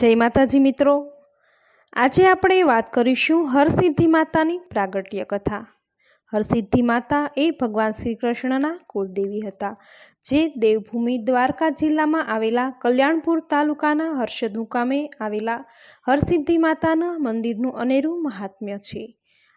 જય માતાજી મિત્રો. આજે આપણે વાત કરીશું હરસિદ્ધિ માતાની પ્રાગટ્ય કથા. હરસિદ્ધિ માતા એ ભગવાન શ્રી કૃષ્ણના કુળદેવી હતા, જે દેવભૂમિ દ્વારકા જિલ્લામાં આવેલા કલ્યાણપુર તાલુકાના હર્ષદ મુકામે આવેલા હરસિદ્ધિ માતાના મંદિરનું અનેરું મહાત્મ્ય છે.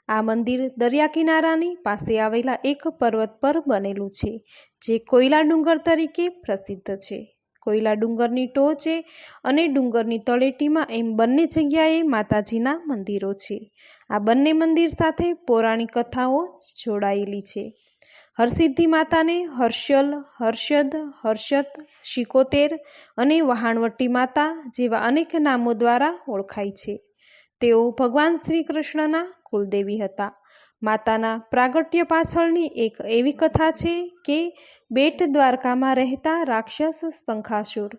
આ મંદિર દરિયા કિનારાની પાસે આવેલા એક પર્વત પર બનેલું છે, જે કોયલા ડુંગર તરીકે પ્રસિદ્ધ છે. કોયલા ડુંગરની ટોચે અને ડુંગરની તળેટીમાં એમ બંને જગ્યાએ માતાજીના મંદિરો છે. આ બંને મંદિર સાથે પૌરાણિક કથાઓ જોડાયેલી છે. હરસિદ્ધિ માતાને હર્ષલ, હર્ષદ હર્ષદ, શિકોતેર અને વહાણવટી માતા જેવા અનેક નામો દ્વારા ઓળખાય છે. તેઓ ભગવાન શ્રી કૃષ્ણના કુલદેવી હતા. માતાના પ્રાગટ્ય પાછળની એક એવી કથા છે કે બેટ દ્વારકામાં રહેતા રાક્ષસ શંખાસુર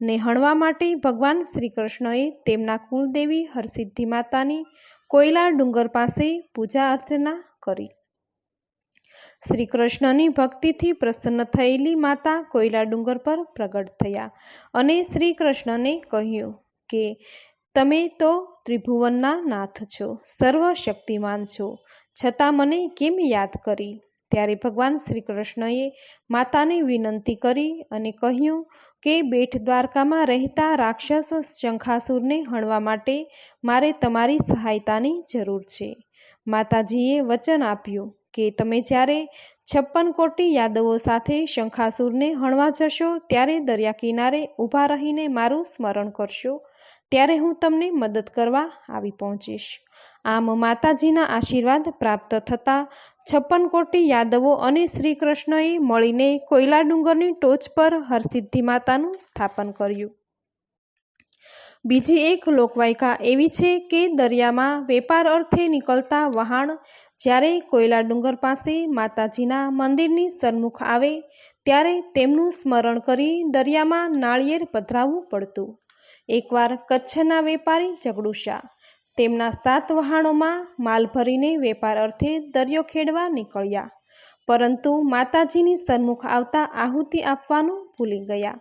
ને હણવા માટે ભગવાન શ્રી કૃષ્ણએ તેમના કુલદેવી હરસિદ્ધિ માતાની કોયલા ડુંગર પાસે પૂજા અર્ચના કરી. શ્રી કૃષ્ણની ભક્તિથી પ્રસન્ન થયેલી માતા કોયલા ડુંગર પર પ્રગટ થયા અને શ્રી કૃષ્ણને કહ્યું કે, તમે તો ત્રિભુવનના નાથ છો, સર્વશક્તિમાન છો છતાં મને કેમ યાદ કરી? ત્યારે ભગવાન શ્રી કૃષ્ણએ માતાને વિનંતી કરી અને કહ્યું કે બેઠ દ્વારકામાં રહેતા રાક્ષસ શંખાસુરને હણવા માટે મારે તમારી સહાયતાની જરૂર છે. માતાજીએ વચન આપ્યું કે તમે જ્યારે છપ્પન કોટી યાદવો સાથે શંખાસુરને હણવા જશો ત્યારે દરિયા કિનારે ઊભા રહીને મારું સ્મરણ કરશો, ત્યારે હું તમને મદદ કરવા આવી પહોંચીશ. આમ માતાજીના આશીર્વાદ પ્રાપ્ત થતાં છપ્પન કોટી યાદવો અને શ્રી કૃષ્ણએ મળીને કોયલા ડુંગરની ટોચ પર હરસિદ્ધિ માતાનું સ્થાપન કર્યું. બીજી એક લોકવાયકા એવી છે કે દરિયામાં વેપાર અર્થે નીકળતા વહાણ જ્યારે કોયલા ડુંગર પાસે માતાજીના મંદિરની સન્મુખ આવે ત્યારે તેમનું સ્મરણ કરી દરિયામાં નાળિયેર પધરાવવું પડતું. એકવાર કચ્છના વેપારી જગડુશા તેમના સાત વહાણોમાં માલ ભરીને વેપાર અર્થે દરિયો ખેડવા નીકળ્યા. પરંતુ માતાજીની સન્મુખ આવતા આહુતિ આપવાનું ભૂલી ગયા.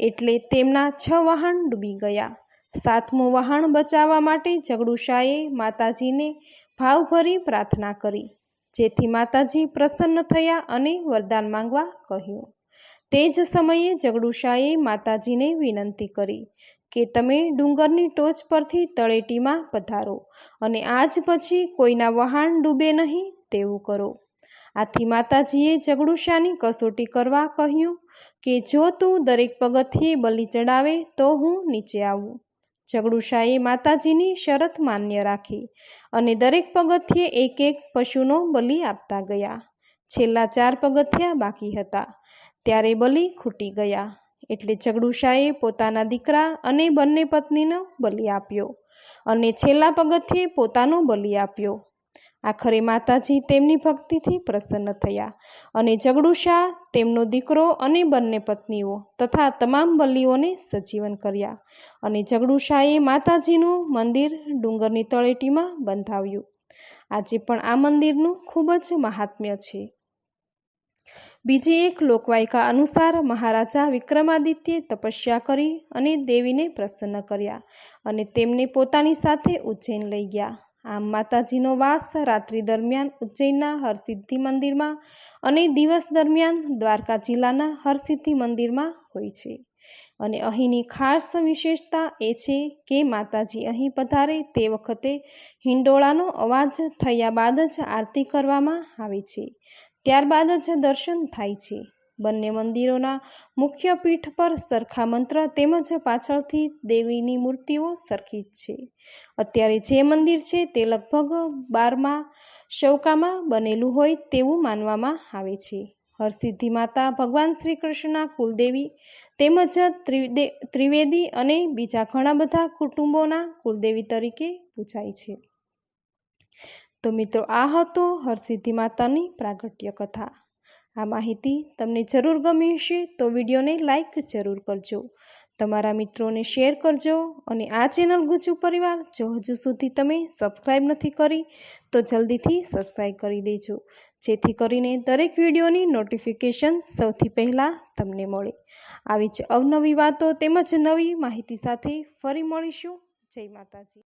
એટલે તેમના છ વહાણ ડૂબી ગયા. સાતમું વહાણ બચાવવા માટે જગડુશાએ માતાજીને ભાવભરી પ્રાર્થના કરી, જેથી માતાજી પ્રસન્ન થયા અને વરદાન માંગવા કહ્યું. તે જ સમયે જગડુશાએ માતાજીને વિનંતી કરી કે તમે ડુંગરની ટોચ પરથી તળેટીમાં પધારો અને આજ પછી કોઈના વહાણ ડૂબે નહીં તેવું કરો. આથી માતાજીએ જગડુશાની કસોટી કરવા કહ્યું કે જો તું દરેક પગથિયે બલિ ચડાવે તો હું નીચે આવું. જગડુશાએ માતાજીની શરત માન્ય રાખી અને દરેક પગથિયે એક એક પશુનો બલિ આપતા ગયા. છેલ્લા ચાર પગથિયા બાકી હતા. ત્યારે બલિ ખૂટી ગયા. એટલે જગડુશાએ પોતાના દીકરા અને બંને પત્નીનો બલિ આપ્યો અને છેલ્લા પગથિયે પોતાનો બલિ આપ્યો. આખરે માતાજી તેમની ભક્તિથી પ્રસન્ન થયા અને જગડુશા તેમનો દીકરો અને બંને પત્નીઓ તથા તમામ બલિઓને સજીવન કર્યા અને જગડુશાએ માતાજીનું મંદિર ડુંગરની તળેટીમાં બંધાવ્યું. આજે પણ આ મંદિરનું ખૂબ જ મહાત્મ્ય છે. બીજી એક લોકવાયકા અનુસાર મહારાજા વિક્રમાદિત્યે તપસ્યા કરી અને દેવીને પ્રસન્ન કર્યા અને તેમને પોતાની સાથે ઉજ્જૈન લઈ ગયા. આમ માતાજીનો વાસ રાત્રિ દરમિયાન ઉજ્જૈનના હરસિદ્ધિ મંદિરમાં અને દિવસ દરમિયાન દ્વારકા જિલ્લાના હરસિદ્ધિ મંદિરમાં હોય છે. અને અહીંની ખાસ વિશેષતા એ છે કે માતાજી અહીં પધારે તે વખતે હિંડોળાનો અવાજ થયા બાદ જ આરતી કરવામાં આવે છે. ત્યારબાદ જ દર્શન થાય છે. બંને મંદિરોના મુખ્ય પીઠ પર સરખા મંત્ર તેમજ પાછળથી દેવીની મૂર્તિઓ સરખી જ છે. અત્યારે જે મંદિર છે તે લગભગ બારમા શૌકામાં બનેલું હોય તેવું માનવામાં આવે છે. હરસિદ્ધિ માતા, ભગવાન શ્રી કૃષ્ણના કુલદેવી તેમજ ત્રિવેદી અને બીજા ઘણા બધા કુટુંબોના કુલદેવી તરીકે પૂજાય છે. તો મિત્રો, આ હતો હરસિદ્ધિ માતાની પ્રાગટ્ય કથા. આ માહિતી તમને જરૂર ગમી હશે તો વિડીયોને લાઇક જરૂર કરજો. તમારા મિત્રોને શેર કરજો અને આ ચેનલ ગુજુ પરિવાર જો હજુ સુધી તમે સબસ્ક્રાઈબ નથી કરી, તો જલ્દીથી સબસ્ક્રાઈબ કરી દેજો. જેથી કરીને દરેક વિડીયોની નોટિફિકેશન સૌથી પહેલાં તમને મળે. આવી જ અવનવી વાતો તેમજ નવી માહિતી સાથે ફરી મળીશું. જય માતાજી.